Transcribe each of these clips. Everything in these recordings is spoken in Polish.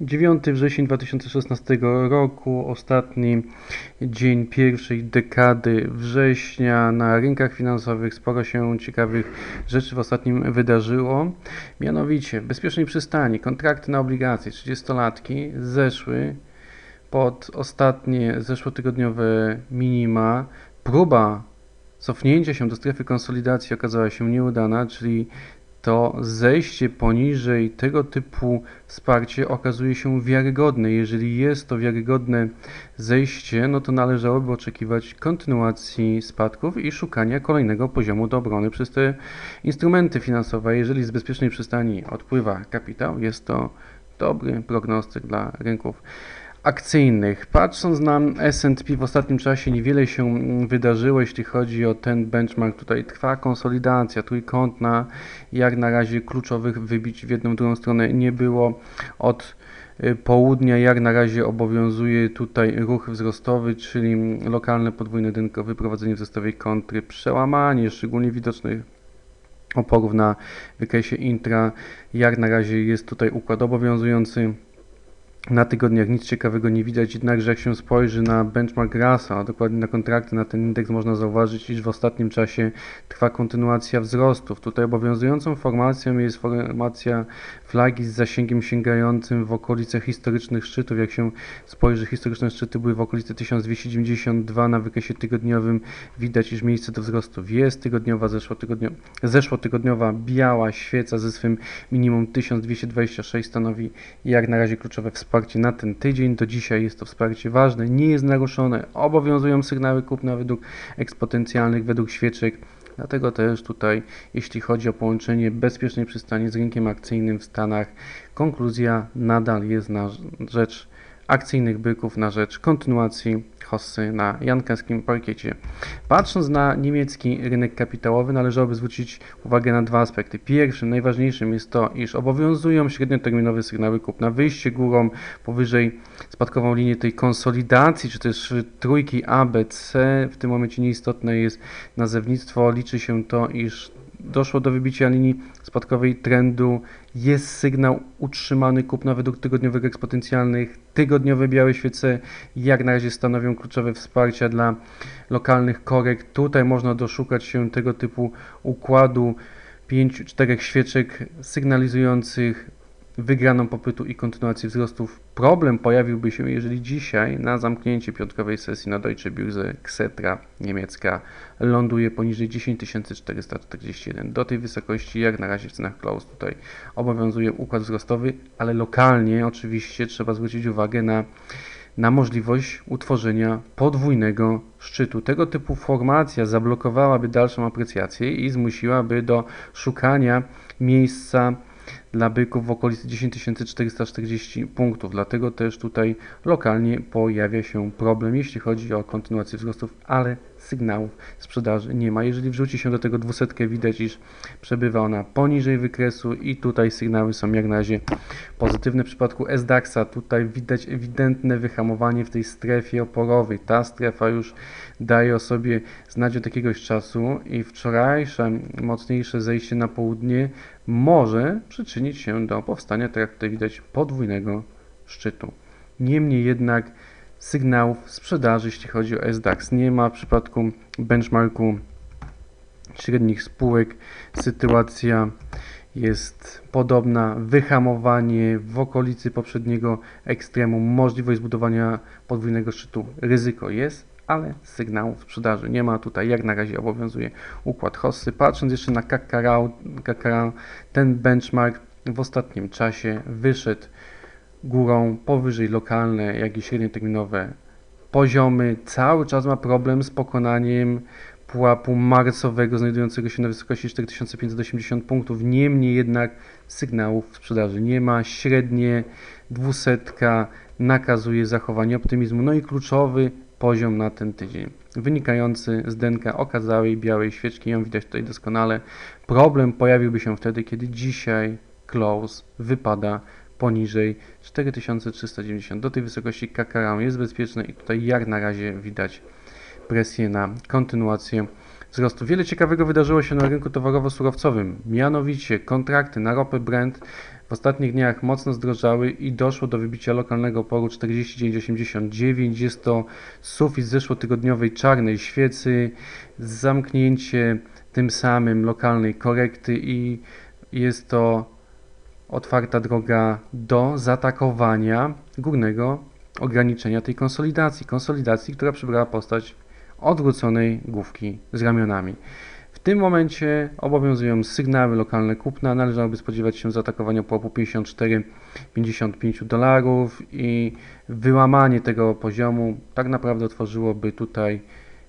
9 wrzesień 2016 roku, ostatni dzień pierwszej dekady września. Na rynkach finansowych sporo się ciekawych rzeczy w ostatnim wydarzyło. Mianowicie bezpiecznej przystani kontrakty na obligacje 30-latki zeszły pod ostatnie zeszłotygodniowe minima. Próba cofnięcia się do strefy konsolidacji okazała się nieudana, czyli to zejście poniżej tego typu wsparcie okazuje się wiarygodne. Jeżeli jest to wiarygodne zejście, no to należałoby oczekiwać kontynuacji spadków i szukania kolejnego poziomu do obrony przez te instrumenty finansowe. Jeżeli z bezpiecznej przystani odpływa kapitał, jest to dobry prognostyk dla rynków akcyjnych. Patrząc na S&P w ostatnim czasie niewiele się wydarzyło, jeśli chodzi o ten benchmark. Tutaj trwa konsolidacja trójkątna. Jak na razie kluczowych wybić w jedną, drugą stronę nie było. Od y, południa jak na razie obowiązuje tutaj ruch wzrostowy, czyli lokalne podwójne dynko, wyprowadzenie wzrostowej kontry, przełamanie szczególnie widocznych oporów na wykresie intra. Jak na razie jest tutaj układ obowiązujący. Na tygodniach nic ciekawego nie widać, jednakże jak się spojrzy na benchmark Russell, a dokładnie na kontrakty na ten indeks, można zauważyć, iż w ostatnim czasie trwa kontynuacja wzrostów. Tutaj obowiązującą formacją jest formacja flagi z zasięgiem sięgającym w okolice historycznych szczytów. Jak się spojrzy, historyczne szczyty były w okolicy 1292 na wykresie tygodniowym. Widać, iż miejsce do wzrostów jest. Tygodniowa, zeszłotygodniowa, zeszłotygodniowa biała świeca ze swym minimum 1226 stanowi jak na razie kluczowe wsparcie wsparcie na ten tydzień. Do dzisiaj jest to wsparcie ważne, nie jest naruszone. Obowiązują sygnały kupna według eksponencjalnych, według świeczek. Dlatego też tutaj, jeśli chodzi o połączenie bezpiecznej przystani z rynkiem akcyjnym w Stanach, konkluzja nadal jest na rzecz akcyjnych byków, na rzecz kontynuacji hossy na jankowskim parkiecie. Patrząc na niemiecki rynek kapitałowy, należałoby zwrócić uwagę na dwa aspekty. Pierwszym, najważniejszym jest to, iż obowiązują średnioterminowe sygnały kupna, wyjście górą powyżej spadkową linię tej konsolidacji, czy też trójki ABC. W tym momencie nieistotne jest nazewnictwo, liczy się to, iż doszło do wybicia linii spadkowej trendu. Jest sygnał utrzymany kupna według tygodniowych eksponencjalnych. Tygodniowe białe świece jak na razie stanowią kluczowe wsparcia dla lokalnych korekt. Tutaj można doszukać się tego typu układu 5-4 świeczek sygnalizujących wygraną popytu i kontynuację wzrostów. Problem pojawiłby się, jeżeli dzisiaj na zamknięcie piątkowej sesji na Deutsche Börse Xetra niemiecka ląduje poniżej 10441. Do tej wysokości, jak na razie w cenach close, tutaj obowiązuje układ wzrostowy, ale lokalnie oczywiście trzeba zwrócić uwagę na na możliwość utworzenia podwójnego szczytu. Tego typu formacja zablokowałaby dalszą aprecjację i zmusiłaby do szukania miejsca dla byków w okolicy 10440 punktów. Dlatego też tutaj lokalnie pojawia się problem, jeśli chodzi o kontynuację wzrostów, ale sygnałów sprzedaży nie ma. Jeżeli wrzuci się do tego dwusetkę, widać, iż przebywa ona poniżej wykresu i tutaj sygnały są jak na razie pozytywne. W przypadku SDAX-a tutaj widać ewidentne wyhamowanie w tej strefie oporowej. Ta strefa już daje o sobie znać od jakiegoś czasu i wczorajsze mocniejsze zejście na południe może przyczynić się do powstania, tak jak tutaj widać, podwójnego szczytu. Niemniej jednak sygnałów sprzedaży, jeśli chodzi o SDAX. Nie ma w przypadku benchmarku średnich spółek. Sytuacja jest podobna. Wyhamowanie w okolicy poprzedniego ekstremu, możliwość zbudowania podwójnego szczytu. Ryzyko jest, ale sygnałów sprzedaży nie ma. Tutaj jak na razie obowiązuje układ Hossy. Patrząc jeszcze na Kakarao, ten benchmark w ostatnim czasie wyszedł górą powyżej lokalne, jak i średnioterminowe poziomy. Cały czas ma problem z pokonaniem pułapu marcowego znajdującego się na wysokości 4580 punktów. Niemniej jednak sygnałów sprzedaży nie ma. Średnie dwusetka nakazuje zachowanie optymizmu. No i kluczowy poziom na ten tydzień, wynikający z denka okazałej białej świeczki. Ją widać tutaj doskonale. Problem pojawiłby się wtedy, kiedy dzisiaj close wypada poniżej 4390. Do tej wysokości KKR jest bezpieczne i tutaj jak na razie widać presję na kontynuację wzrostu. Wiele ciekawego wydarzyło się na rynku towarowo-surowcowym, mianowicie kontrakty na ropę Brent w ostatnich dniach mocno zdrożały i doszło do wybicia lokalnego oporu 49,89. Jest to sufit zeszłotygodniowej czarnej świecy, zamknięcie tym samym lokalnej korekty i jest to otwarta droga do zaatakowania górnego ograniczenia tej konsolidacji. Konsolidacji, która przybrała postać odwróconej główki z ramionami. W tym momencie obowiązują sygnały lokalne kupna. Należałoby spodziewać się zaatakowania pułapu 54-55 dolarów i wyłamanie tego poziomu tak naprawdę otworzyłoby tutaj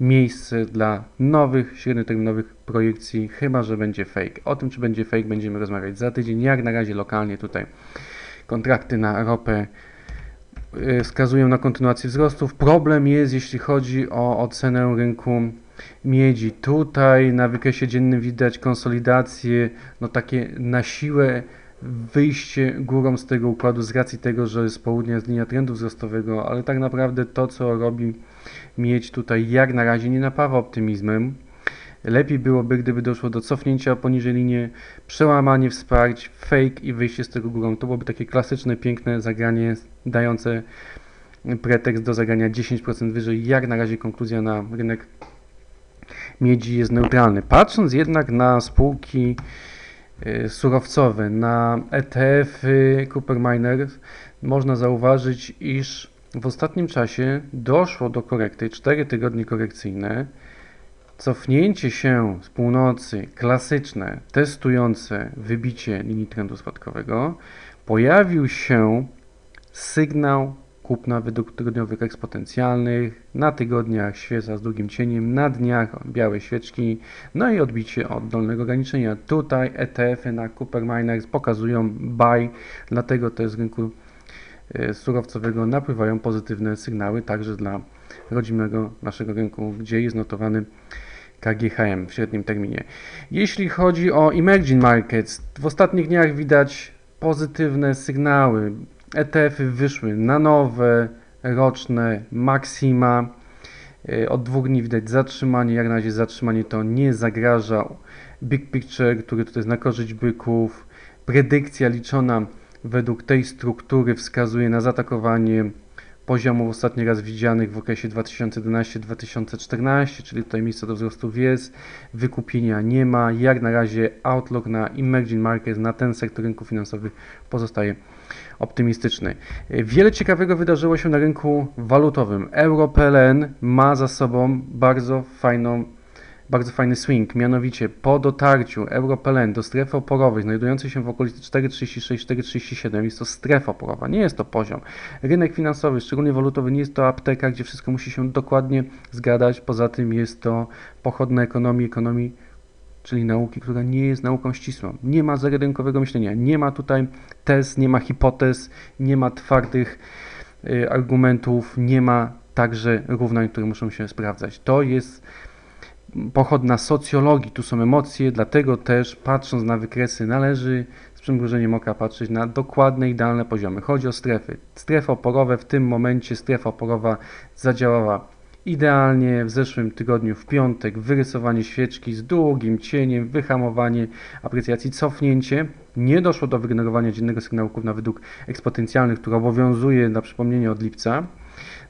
miejsce dla nowych, średnioterminowych projekcji, chyba że będzie fake. O tym, czy będzie fake, będziemy rozmawiać za tydzień. Jak na razie lokalnie tutaj kontrakty na ropę y, wskazują na kontynuację wzrostów. Problem jest, jeśli chodzi o ocenę rynku miedzi. Tutaj na wykresie dziennym widać konsolidację, no takie na siłę wyjście górą z tego układu z racji tego, że z południa jest linia trendu wzrostowego, ale tak naprawdę to, co robi miedź tutaj jak na razie nie napawa optymizmem. Lepiej byłoby, gdyby doszło do cofnięcia poniżej linii, przełamanie wsparć, fake i wyjście z tego górą. To byłoby takie klasyczne, piękne zagranie dające pretekst do zagrania 10% wyżej. Jak na razie konkluzja na rynek miedzi jest neutralny. Patrząc jednak na spółki y, surowcowe, na ETF-y Cooper Miners, można zauważyć, iż w ostatnim czasie doszło do korekty, 4 tygodnie korekcyjne, cofnięcie się z północy, klasyczne, testujące wybicie linii trendu spadkowego, pojawił się sygnał kupna według tygodniowych eksponencjalnych, na tygodniach świeca z długim cieniem, na dniach białe świeczki, no i odbicie od dolnego ograniczenia. Tutaj ETF-y na Cooper Miners pokazują buy, dlatego też z rynku surowcowego napływają pozytywne sygnały także dla rodzimego naszego rynku, gdzie jest notowany KGHM w średnim terminie. Jeśli chodzi o emerging markets, w ostatnich dniach widać pozytywne sygnały. ETF-y wyszły na nowe, roczne maksima. E, Od dwóch dni widać zatrzymanie, jak na razie zatrzymanie to nie zagraża. Big picture, który tutaj jest na korzyść byków. Predykcja liczona według tej struktury wskazuje na zaatakowanie poziomów ostatni raz widzianych w okresie 2011-2014, czyli tutaj miejsce do wzrostów jest, wykupienia nie ma. Jak na razie outlook na emerging markets, na ten sektor rynków finansowych pozostaje optymistyczny. Wiele ciekawego wydarzyło się na rynku walutowym. EuroPLN ma za sobą bardzo fajną bardzo fajny swing, mianowicie po dotarciu EuroPLN do strefy oporowej znajdującej się w okolicy 4,36-4,37 jest to strefa oporowa, nie jest to poziom. Rynek finansowy, szczególnie walutowy, nie jest to apteka, gdzie wszystko musi się dokładnie zgadać, poza tym jest to pochodna ekonomii, ekonomii czyli nauki, która nie jest nauką ścisłą. Nie ma zerorynkowego myślenia, nie ma tutaj tez, nie ma hipotez, nie ma twardych y, argumentów, nie ma także równań, które muszą się sprawdzać. To jest pochodna socjologii, tu są emocje, dlatego też patrząc na wykresy należy z przymrużeniem oka patrzeć na dokładne, idealne poziomy. Chodzi o strefy. Strefy oporowe, w tym momencie strefa oporowa zadziałała idealnie w zeszłym tygodniu w piątek, wyrysowanie świeczki z długim cieniem, wyhamowanie aprecjacji, cofnięcie. Nie doszło do wygenerowania dziennego sygnału na według eksponencjalnych, który obowiązuje na przypomnienie od lipca.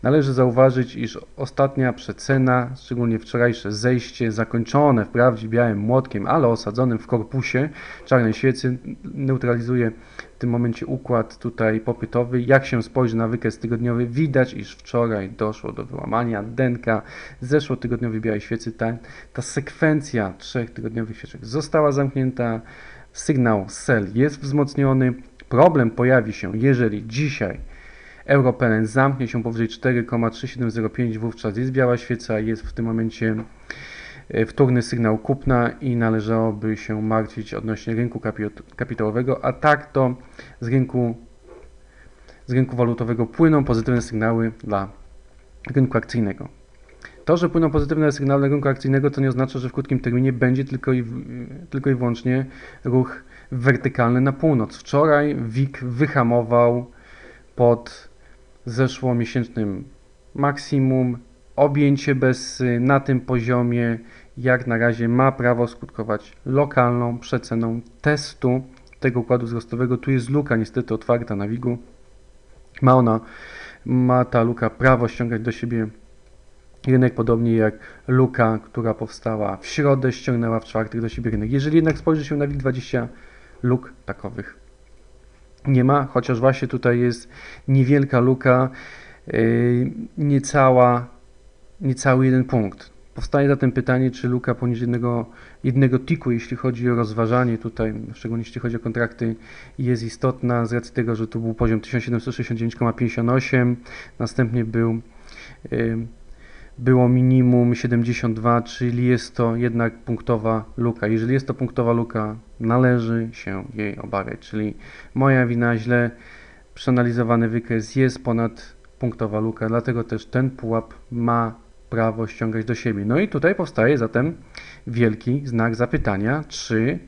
Należy zauważyć, iż ostatnia przecena, szczególnie wczorajsze zejście, zakończone wprawdzie białym młotkiem, ale osadzonym w korpusie czarnej świecy, neutralizuje w tym momencie układ tutaj popytowy. Jak się spojrzy na wykres tygodniowy, widać, iż wczoraj doszło do wyłamania denka zeszłotygodniowej białej świecy. Ta, ta sekwencja trzech tygodniowych świeczek została zamknięta, sygnał sell jest wzmocniony. Problem pojawi się, jeżeli dzisiaj EuroPLN zamknie się powyżej 4,3705, wówczas jest biała świeca, jest w tym momencie e, wtórny sygnał kupna i należałoby się martwić odnośnie rynku kapitałowego, a tak to z rynku, z rynku walutowego płyną pozytywne sygnały dla rynku akcyjnego. To, że płyną pozytywne sygnały dla rynku akcyjnego, to nie oznacza, że w krótkim terminie będzie tylko i, tylko i wyłącznie ruch wertykalny na północ. Wczoraj WIG wyhamował pod zeszłomiesięcznym maksimum. Objęcie bez na tym poziomie jak na razie ma prawo skutkować lokalną przeceną testu tego układu wzrostowego. Tu jest luka niestety otwarta na WIG-u. Ma ona, ma ta luka prawo ściągać do siebie rynek, podobnie jak luka, która powstała w środę, ściągnęła w czwartek do siebie rynek. Jeżeli jednak spojrzy się na WIG20, luk takowych nie ma, chociaż właśnie tutaj jest niewielka luka, yy, niecała, niecały jeden punkt. Powstaje zatem pytanie, czy luka poniżej jednego, jednego tiku, jeśli chodzi o rozważanie tutaj, szczególnie jeśli chodzi o kontrakty, jest istotna z racji tego, że tu był poziom 1769,58, następnie był yy, było minimum 72, czyli jest to jednak punktowa luka. Jeżeli jest to punktowa luka, należy się jej obawiać, czyli moja wina, źle przeanalizowany wykres jest ponad punktowa luka, dlatego też ten pułap ma prawo ściągać do siebie. No i tutaj powstaje zatem wielki znak zapytania, czy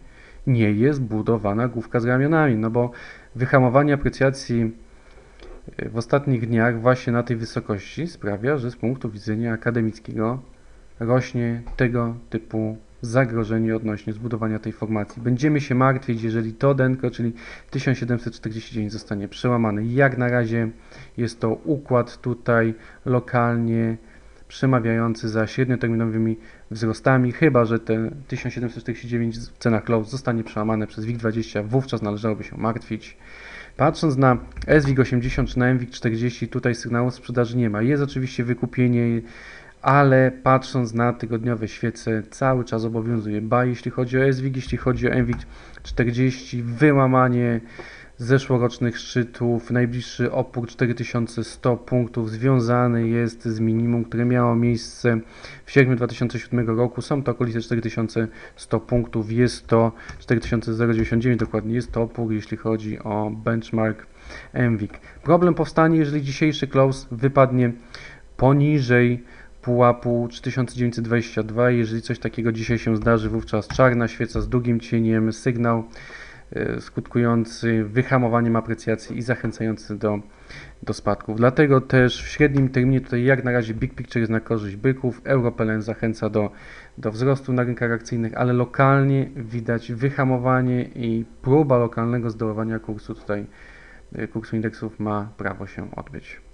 nie jest budowana główka z ramionami, no bo wyhamowanie aprecjacji w ostatnich dniach właśnie na tej wysokości sprawia, że z punktu widzenia akademickiego rośnie tego typu zagrożenie odnośnie zbudowania tej formacji. Będziemy się martwić, jeżeli to denko, czyli 1749 zostanie przełamane. Jak na razie jest to układ tutaj lokalnie przemawiający za średnioterminowymi wzrostami, chyba że te 1749 w cenach close zostanie przełamane przez WIG20, wówczas należałoby się martwić. Patrząc na SWIG 80 czy na MWIG 40, tutaj sygnału sprzedaży nie ma. Jest oczywiście wykupienie, ale patrząc na tygodniowe świece, cały czas obowiązuje ba, jeśli chodzi o SWIG, jeśli chodzi o MWIG 40, wyłamanie zeszłorocznych szczytów. Najbliższy opór 4100 punktów związany jest z minimum, które miało miejsce w sierpniu 2007 roku. Są to okolice 4100 punktów. Jest to 4099 dokładnie. Jest to opór, jeśli chodzi o benchmark MWIG. Problem powstanie, jeżeli dzisiejszy close wypadnie poniżej pułapu 3922. Jeżeli coś takiego dzisiaj się zdarzy, wówczas czarna świeca z długim cieniem, sygnał skutkujący wyhamowaniem aprecjacji i zachęcający do, do spadków. Dlatego też w średnim terminie tutaj jak na razie Big Picture jest na korzyść byków, EuroPLN zachęca do, do wzrostu na rynkach akcyjnych, ale lokalnie widać wyhamowanie i próba lokalnego zdołowania kursu tutaj, e, kursu indeksów ma prawo się odbyć.